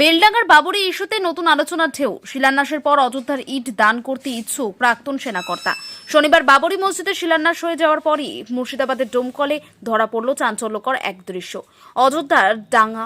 বেলডাঙ্গার বাবরি ইস্যুতে নতুন আলোচনা ঢেউ। শিলান্যাসের পর অযোধ্যার ইট দান করতে ইচ্ছুক প্রাক্তন সেনাকর্তা। শনিবার বাবরি মসজিদে শিলান্যাস হয়ে যাওয়ার পরই মুর্শিদাবাদের ডোমকলে ধরা পড়ল চাঞ্চল্যকর এক দৃশ্য। অযোধ্যার ডাঙ্গা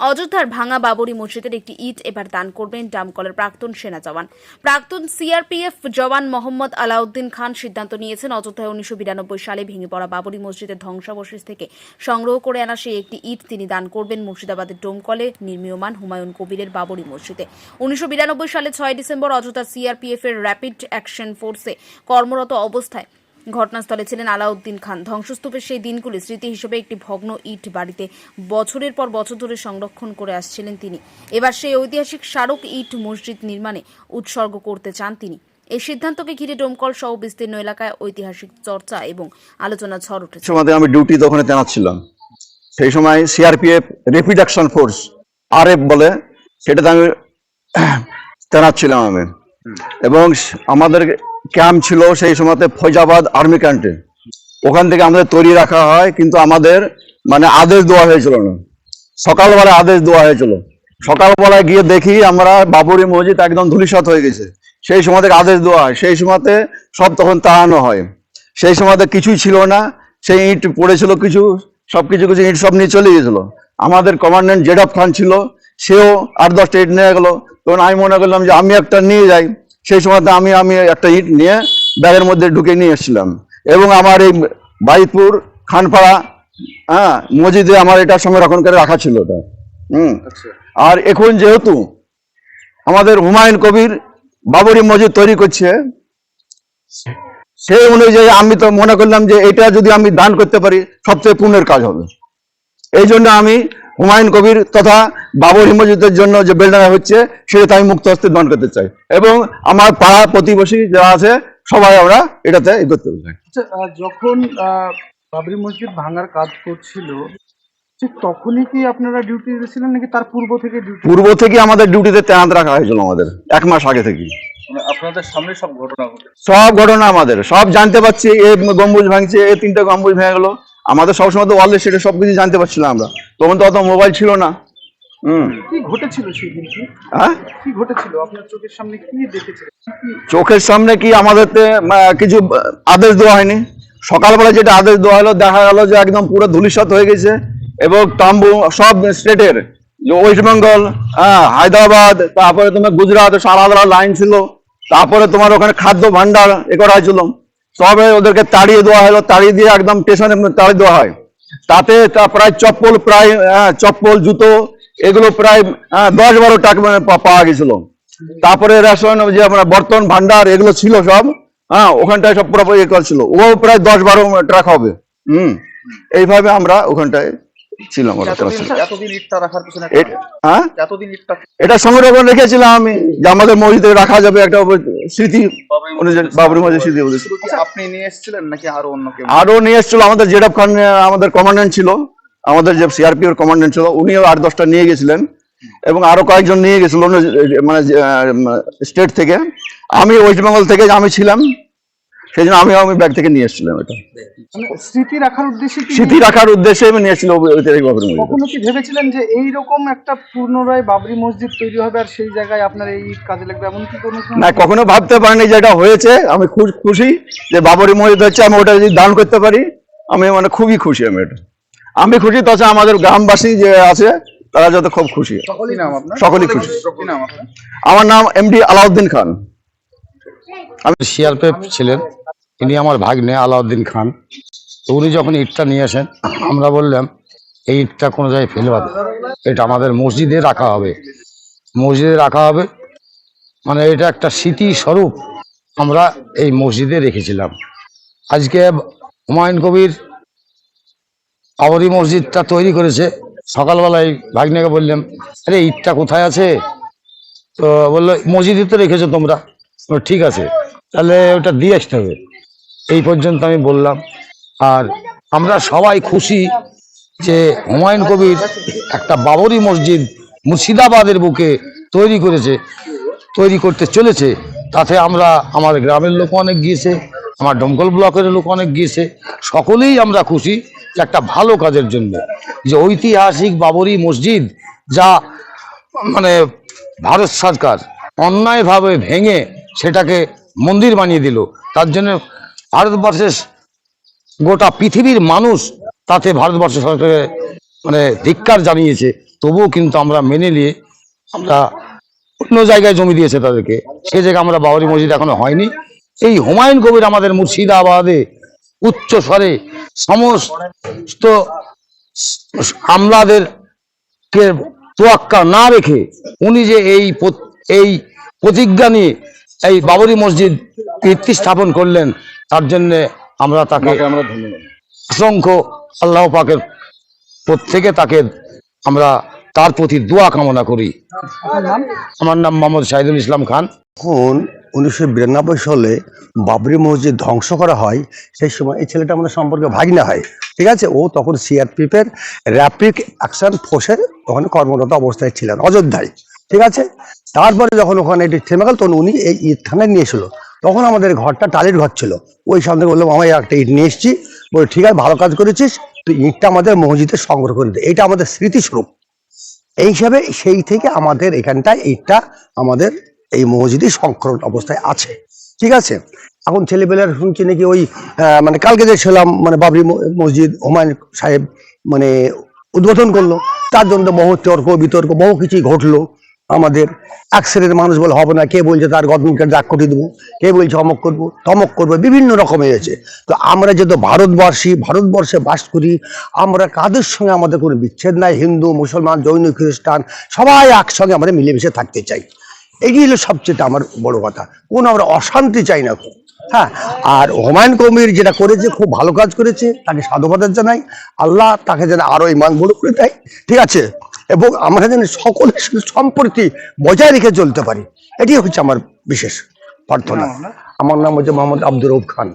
অযোধ্যার ভাঙা বাবরি মসজিদের একটি ইট এবার দান করবেন ডামকলের প্রাক্তন সেনা জওয়ান। প্রাক্তন সিআরপিএফ জওয়ান মোহাম্মদ আলাউদ্দিন খান সিদ্ধান্ত নিয়েছেন অযোধ্যায় উনিশশো বিরানব্বই সালে ভেঙে পড়া বাবরি মসজিদের ধ্বংসাবশেষ থেকে সংগ্রহ করে আনা সেই একটি ইট তিনি দান করবেন মুর্শিদাবাদের ডোমকলে নির্মীয়মান হুমায়ুন কবিরের বাবরি মসজিদে। উনিশশো বিরানব্বই সালে ছয় ডিসেম্বর অযোধ্যার সিআরপিএফ এর র্যাপিড অ্যাকশন ফোর্সে কর্মরত অবস্থায় ঘটনাস্থলে ছিলেন আলাউদ্দিন খান। ধ্বংসস্তূপের সেই দিনগুলি স্মৃতি হিসেবে একটি ভগ্ন ইট বাড়িতে বছরের পর বছর ধরে সংরক্ষণ করে আসছিলেন তিনি। এবার সেই ঐতিহাসিক স্মারক ইট মসজিদ নির্মাণে উৎসর্গ করতে চান তিনি। এই সিদ্ধান্তকে ঘিরে ডোমকল সহ বিস্তীর্ণ এলাকায় ঐতিহাসিক চর্চা এবং আলোচনা ঝড় উঠেছে। সময় আমি ডিউটি তখন তেনাত ছিলাম সেই সময় সিআরপিএফ রেপিড অ্যাকশন ফোর্স আর বলে সেটাতে আমি তেনাত ছিলাম আমি এবং আমাদের ক্যাম্প ছিল সেই সময়তে ফৈজাবাদ আর্মি ক্যাম্পে। ওখান থেকে আমাদের তৈরি রাখা হয়, কিন্তু আমাদের মানে আদেশ দেওয়া হয়েছিল না। সকালবেলা আদেশ দেওয়া হয়েছিল। সকালবেলায় গিয়ে দেখি আমরা বাবরি মসজিদ একদম ধুলিসাত হয়ে গেছে। সেই সময় থেকে আদেশ দেওয়া হয়। সেই সময়তে সব তখন তাড়ানো হয়। সেই সময়তে কিছুই ছিল না। সেই ইট পড়েছিল কিছু, সব কিছু কিছু ইট সব নিয়ে চলে গেছিল আমাদের কমান্ডেন্ট জেডাব খান ছিল, সেও আট দশটা ইট নিয়ে গেলো। তখন আমি মনে করলাম যে আমি একটা নিয়ে যাই। সেই সময়তে আমি আমি একটা ইট নিয়ে ব্যাগের মধ্যে ঢুকে নিয়ে এসেছিলাম। এবং আমার এই বাইতপুর খানপাড়া হ্যাঁ মসজিদে আমার এটা সংরক্ষণ করে রাখা ছিল ওটা। হুম। আর এখন যেহেতু আমাদের হুমায়ুন কবির বাবরি মসজিদ তৈরি করছে সেই অনুযায়ী আমি তো মনে করলাম যে এটা যদি আমি দান করতে পারি সবচেয়ে পুণ্যের কাজ হবে। এই জন্য আমি হুমায়ুন কবির তথা বাবরি মসজিদের জন্য যে বেলডাঙ্গা হচ্ছে সেটাতে আমি মুক্ত হস্তে দান করতে চাই। এবং আমার পাড়া প্রতিবেশী যারা আছে সবাই আমরা এটাতে ই করতে চাই। আচ্ছা যখন আহ, বাবরি মসজিদ ভাঙার কাজ করছিল ঠিক তখনই কি আপনারা ডিউটি ছিলেন নাকি তার পূর্ব থেকে ডিউটি পূর্ব থেকে আমাদের ডিউটিতে তেনাত রাখা হয়েছিল আমাদের এক মাস আগে থেকে আপনাদের সামনে সব ঘটনা সব ঘটনা আমাদের সব জানতে পারছি এ গম্বুজ ভাঙছে এ তিনটা গম্বুজ ভেঙে গেলো। আমাদের সবসময় তো ওয়ার্ল্ড সেটা সবকিছু জানতে পারছিলাম আমরা। তখন তো অত মোবাইল ছিল না। হ্যাঁ? চোখের সামনে কি আমাদের কিছু আদেশ দেওয়া হয়নি। সকালবেলা যেটা আদেশ দেওয়া হলো দেখা গেল যে একদম পুরো ধুলিসাত হয়ে গেছে এবং তাম্বু সব স্টেটের ওয়েস্ট বেঙ্গল হ্যাঁ হায়দ্রাবাদ তারপরে তোমার গুজরাট সারা আলাদা লাইন ছিল। তারপরে তোমার ওখানে খাদ্য ভান্ডার এ করা হয়েছিল। সবে ওদেরকে তাড়িয়ে দেওয়া হলো তাড়িয়ে দিয়ে একদম স্টেশনে তাড়িয়ে দেওয়া হয়। তাতে প্রায় চপ্পল প্রায় হ্যাঁ, চপ্পল জুতো এগুলো প্রায় হ্যাঁ, দশ বারো টাকা মানে পাওয়া গেছিল। তারপরে রেশন যে আমরা বর্তন ভান্ডার এগুলো ছিল সব হ্যাঁ ওখানটায় সব পুরোপুরি করছিল। ও প্রায় দশ বারো ট্রাক হবে হুম। এইভাবে আমরা ওখানটায় ছিলাম হ্যাঁ? এটা রেখেছিলাম আমি যে আমাদের মসজিদে রাখা যাবে একটা স্মৃতি বাবরি মসজিদ স্মৃতি অনুযায়ী। শুধু কি আপনি নিয়ে এসেছিলেন নাকি আরও অন্য আরও নিয়ে এসেছিল আমাদের জেডাব খান আমাদের কমান্ডেন্ট ছিল আমাদের যে সিআরপি এর কমান্ডেন্ট ছিল উনিও আট দশটা নিয়ে গেছিলেন। এবং আরও কয়েকজন নিয়ে গেছিল মানে স্টেট থেকে। আমি ওয়েস্ট বেঙ্গল থেকে আমি ছিলাম। সেই জন্য আমি আমি ব্যাগ থেকে নিয়ে এসেছিলাম এটা। মানে স্মৃতি রাখার উদ্দেশ্যে স্মৃতি রাখার উদ্দেশ্যে আমি নিয়ে এসেছিলাম ঐতিহাসিক বাবরি মসজিদ কখনো কি ভেবেছিলেন যে এই রকম একটা পুনরায় বাবরি মসজিদ তৈরি হবে আর সেই জায়গায় আপনার এই কাজে লাগবে? এমন কি কোনো না কখনো ভাবতে পারিনি যে এটা হয়েছে। আমি খুব খুশি যে বাবরি মসজিদ হচ্ছে আমি ওটা যদি দান করতে পারি আমি মানে খুবই খুশি আমি এটা। আমি খুশি তাছাড়া আমাদের গ্রামবাসী যে আছে তারা যাতে খুব খুশি। কি নাম আপনার? সকলেই খুশি। আমার নাম এমডি আলাউদ্দিন খান। আমি সিআরপিএফ ছিলেন। ইনি আমার ভাগ্নে, আলাউদ্দিন খান। তো উনি যখন ইটটা নিয়ে আসেন, আমরা বললাম, এই ইটটা কোনো জায়গায় ফেলবা। এটা আমাদের মসজিদে রাখা হবে। মসজিদে রাখা হবে মানে এটা একটা স্মৃতি স্বরূপ আমরা এই মসজিদে রেখেছিলাম। আজকে হুমায়ুন কবির আবরি মসজিদটা তৈরি করেছে। সকালবেলায় ভাগ্নেকে বললাম, আরে, ইটটা কোথায় আছে? তো বলল, মসজিদে তো রেখেছো তোমরা। ঠিক আছে, তাহলে ওটা দিয়ে আসতে হবে। এই পর্যন্ত আমি বললাম। আর আমরা সবাই খুশি যে হুমায়ুন কবির একটা বাবরি মসজিদ মুর্শিদাবাদের বুকে তৈরি করেছে, তৈরি করতে চলেছে। তাতে আমরা আমার গ্রামের লোক অনেক গিয়েছে, আমার ডমকল ব্লকের লোক অনেক গিয়েছে। সকলেই আমরা খুশি যে একটা ভালো কাজের জন্য। যে ঐতিহাসিক বাবরি মসজিদ যা মানে ভারত সরকার অন্যায়ভাবে ভেঙে সেটাকে মন্দির বানিয়ে দিল। তার জন্য ভারতবর্ষের গোটা পৃথিবীর মানুষ তাতে ভারতবর্ষ সরকারকে মানে ধিক্কার জানিয়েছে। তবুও কিন্তু আমরা মেনে নিয়ে আমরা অন্য জায়গায় জমি দিয়েছে তাদেরকে। সে জায়গায় আমরা বাবরি মসজিদ এখনও হয়নি। এই হুমায়ুন কবির আমাদের মুর্শিদাবাদে উচ্চ স্বরে সমস্ত আমলাদের কে তোয়াক্কা না রেখে উনি যে এই এই প্রতিজ্ঞা নিয়ে এই বাবরি মসজিদ কীর্তি স্থাপন করলেন তার জন্যে আমরা তাকে অসংখ্য আল্লাহ পাকের প্রত্যেকে তাকে আমরা তার প্রতি দোয়া কামনা করি। আমার নাম মোহাম্মদ শাহিদুল ইসলাম খান। যখন উনিশশো বিরানব্বই সালে বাবরি মসজিদ ধ্বংস করা হয় সেই সময় এই ছেলেটা আমাদের সম্পর্কে ভাগিনা হয়। ঠিক আছে? ও তখন সিআরপিএফের র্যাপিড অ্যাকশন ফোর্সের ওখানে কর্মরত অবস্থায় ছিলেন অযোধ্যায়। ঠিক আছে? তারপরে যখন ওখানে এটি থেমে গেল তখন উনি এই ইট থানায় নিয়ে এসেছিল। তখন আমাদের ঘরটা টালির ঘর ছিল। ওই সামনে বললাম আমার একটা ইট নিয়ে এসেছি। বলে, ঠিক আছে, ভালো কাজ করেছিস। তুই ইটটা আমাদের মসজিদে সংগ্রহ করে দে। এইটা আমাদের স্মৃতিস্বরূপ। এই হিসাবে সেই থেকে আমাদের এখানটায় ইটটা আমাদের এই মসজিদে সংকলন অবস্থায় আছে। ঠিক আছে? এখন ছেলেপেলেরা শুনছি নাকি ওই মানে কালকে যে ছিলাম মানে বাবরি মসজিদ হুমায়ুন সাহেব মানে উদ্বোধন করল। তার জন্য বহু তর্ক, বিতর্ক, বহু কিছুই ঘটলো। আমাদের এক শ্রেণির মানুষ বলে হবে না। কে বলছে তার গভর্নমেন্টকে ডাক করিয়ে দেবো? কে বলছে অমক করব? তমক করব? বিভিন্ন রকমের হয়েছে। তো আমরা যেহেতু ভারতবর্ষী, ভারতবর্ষে বাস করি, আমরা কাদের সঙ্গে আমাদের কোনো বিচ্ছেদ নাই? হিন্দু, মুসলমান, জৈন, খ্রিস্টান, সবাই একসঙ্গে আমরা মিলেমিশে থাকতে চাই। এই হলো সবচেয়ে আমার বড় কথা। কোনো আমরা অশান্তি চাই না হ্যাঁ আর হুমায়ুন কবির যেটা করেছে, খুব ভালো কাজ করেছে, তাকে সাধুবাদ জানাই। আল্লাহ তাকে যেন আরও ইমান বড় করে দেয়। ঠিক আছে? এবং আমরা যেন সকলের সম্প্রতি বজায় রেখে চলতে পারি। এটি হচ্ছে আমার বিশেষ প্রার্থনা। আমার নাম হচ্ছে মোহাম্মদ আব্দুর রৌফ খান।